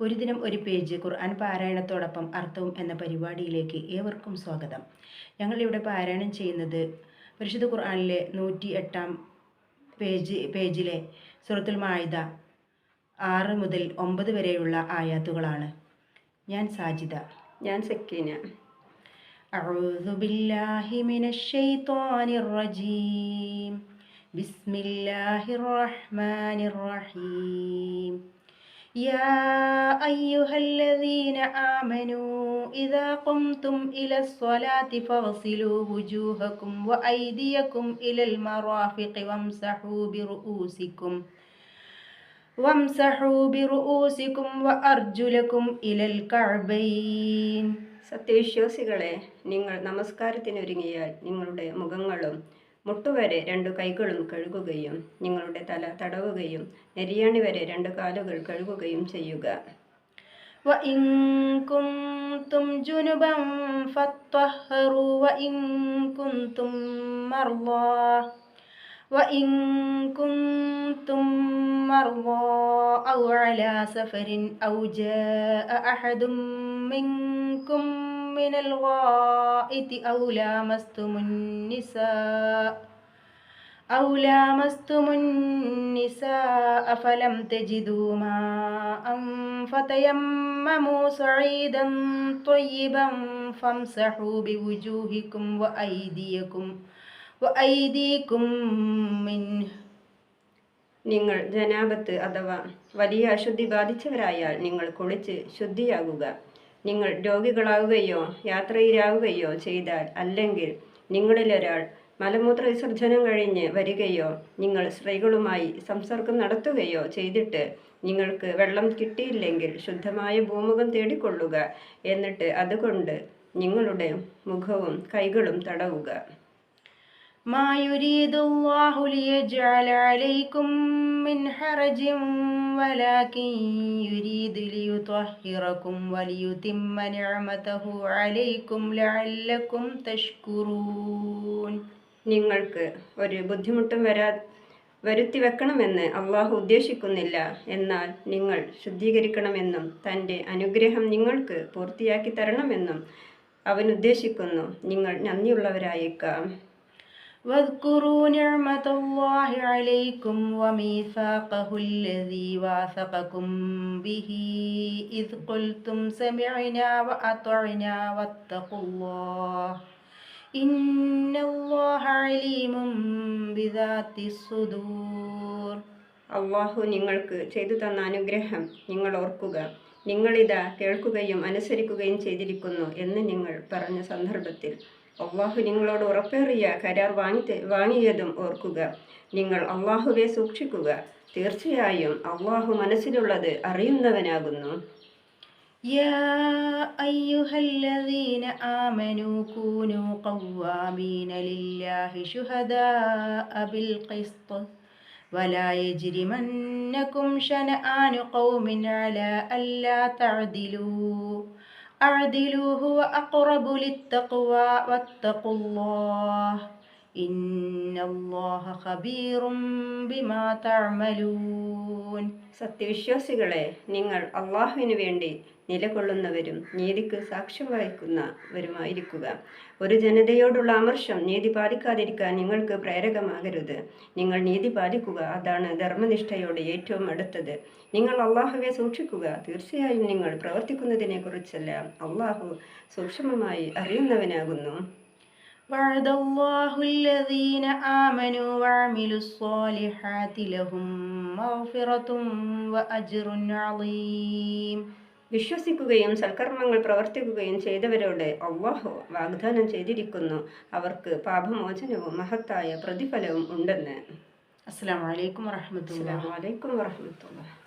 ഒരു ദിനം ഒരു പേജ് ഖുർആൻ പാരായണത്തോടൊപ്പം അർത്ഥവും എന്ന പരിപാടിയിലേക്ക് ഏവർക്കും സ്വാഗതം ഞങ്ങളിവിടെ പാരായണം ചെയ്യുന്നത് പരിശുദ്ധ ഖുർആനിലെ നൂറ്റി എട്ടാം പേജ് പേജിലെ സൂറത്തുൽ മായിദ ആറ് മുതൽ ഒമ്പത് വരെയുള്ള ആയാത്തുകളാണ് ഞാൻ സാജിദ ഞാൻ സക്കീന أعوذ بالله من الشيطان الرجيم بسم الله الرحمن الرحيم يا أيها الذين آمنوا إذا قمتم إلى الصلاة فاغسلوا وجوهكم وأيديكم إلى المرافق وامسحوا برؤوسكم وامسحوا برؤوسكم وأرجلكم إلى الكعبين സത്യവിശ്വാസികളെ നിങ്ങൾ നമസ്കാരത്തിനൊരുങ്ങിയാൽ നിങ്ങളുടെ മുഖങ്ങളും മുട്ടുവരെ രണ്ടു കൈകളും കഴുകുകയും നിങ്ങളുടെ തല തടവുകയും നെരിയാണി വരെ രണ്ട് കാലുകൾ കഴുകുകയും ചെയ്യുക وإن كنتم جنبا فاطهروا وإن كنتم مرضى وإن كنتم مرضى أو على سفر أو جاء أحد منكم من الغائط أو لامستم النساء أو لامستم النساء فلم تجدوا ماء فتيمموا صعيدا طيبا فامسحوا بوجوهكم وأيديكم وأيديكم منه നിങ്ങൾ ജനാപത്ത് അഥവാ വലിയ അശുദ്ധി ബാധിച്ചവരായാൽ നിങ്ങൾ കുളിച്ച് ശുദ്ധിയാകുക നിങ്ങൾ രോഗികളാവുകയോ യാത്രയിലാവുകയോ ചെയ്താൽ അല്ലെങ്കിൽ നിങ്ങളിലൊരാൾ മലമൂത്ര വിസർജനം കഴിഞ്ഞ് വരികയോ നിങ്ങൾ സ്ത്രീകളുമായി സംസർഗം നടത്തുകയോ ചെയ്തിട്ട് നിങ്ങൾക്ക് വെള്ളം കിട്ടിയില്ലെങ്കിൽ ശുദ്ധമായ ഭൂമുഖം തേടിക്കൊള്ളുക എന്നിട്ട് അതുകൊണ്ട് നിങ്ങളുടെ മുഖവും കൈകളും തടവുക. ما يريد الله ليجعل عليكم من حرج ولكن يريد ليطهركم وليتم نعمته عليكم لعلكم تشكرون നിങ്ങൾക്ക് ഒരു ബുദ്ധിമുട്ടും വരാ വരുത്തി വെക്കണമെന്ന് അള്ളാഹു ഉദ്ദേശിക്കുന്നില്ല എന്നാൽ നിങ്ങൾ ശുദ്ധീകരിക്കണമെന്നും തൻ്റെ അനുഗ്രഹം നിങ്ങൾക്ക് പൂർത്തിയാക്കി തരണമെന്നും അവൻ ഉദ്ദേശിക്കുന്നു നിങ്ങൾ നന്ദിയുള്ളവരായേക്കാം واذكروا نعمة الله عليكم وميثاقه الذي واثقكم به إذ قلتم سمعنا وأطعنا واتقوا الله إن الله عليم بذات الصدور അള്ളാഹു നിങ്ങൾക്ക് ചെയ്തു തന്ന അനുഗ്രഹം നിങ്ങൾ ഓർക്കുക നിങ്ങളിതാ കേൾക്കുകയും അനുസരിക്കുകയും ചെയ്തിരിക്കുന്നു എന്ന് നിങ്ങൾ പറഞ്ഞ സന്ദർഭത്തിൽ അള്ളാഹു നിങ്ങളോട് ഉറപ്പേറിയ കരാർ വാങ്ങി ത- വാങ്ങിയതും ഓർക്കുക നിങ്ങൾ അള്ളാഹുവെ സൂക്ഷിക്കുക തീർച്ചയായും അള്ളാഹു മനസ്സിലുള്ളത് അറിയുന്നവനാകുന്നു يا أيها الذين آمنوا كونوا قوامين لله شهداء بالقسط ولا يجرمنكم شنآن قوم على ألا تعدلوا അഴദിലു ഹുവ അഖറബു ലിത്തഖ്വ വത്തഖുല്ലാഹ് ഇന്നല്ലാഹ ഖബീറും ബിമാ തഅമലൂൻ സത്യവിശ്വാസികളെ നിങ്ങൾ അള്ളാഹുവിന് വേണ്ടി നിലകൊള്ളുന്നവരും നീതിക്ക് സാക്ഷ്യം വഹിക്കുന്നവരുമായിരിക്കുക ഒരു ജനതയോടുള്ള അമർഷം നീതി പാലിക്കാതിരിക്കാൻ നിങ്ങൾക്ക് പ്രേരകമാകരുത് നിങ്ങൾ നീതി പാലിക്കുക അതാണ് ധർമ്മനിഷ്ഠയോട് ഏറ്റവും അടുത്തത് നിങ്ങൾ അള്ളാഹുവെ സൂക്ഷിക്കുക തീർച്ചയായും നിങ്ങൾ പ്രവർത്തിക്കുന്നതിനെ കുറിച്ചല്ല അള്ളാഹു സൂക്ഷ്മമായി അറിയുന്നവനാകുന്നു وعد الله الذين آمنوا وعملوا الصالحات لهم مغفرة وأجر عظيم വിശ്വസിക്കുകയും സൽക്കർമ്മങ്ങൾ പ്രവർത്തിക്കുകയും ചെയ്തവരോട് അള്ളാഹു വാഗ്ദാനം ചെയ്തിരിക്കുന്നു. അവർക്ക് പാപമോചനവും മഹത്തായ പ്രതിഫലവും ഉണ്ടെന്ന്. അസ്സാം വലൈക്കും അലൈക്കും വറഹ്മത്തുള്ളാഹി.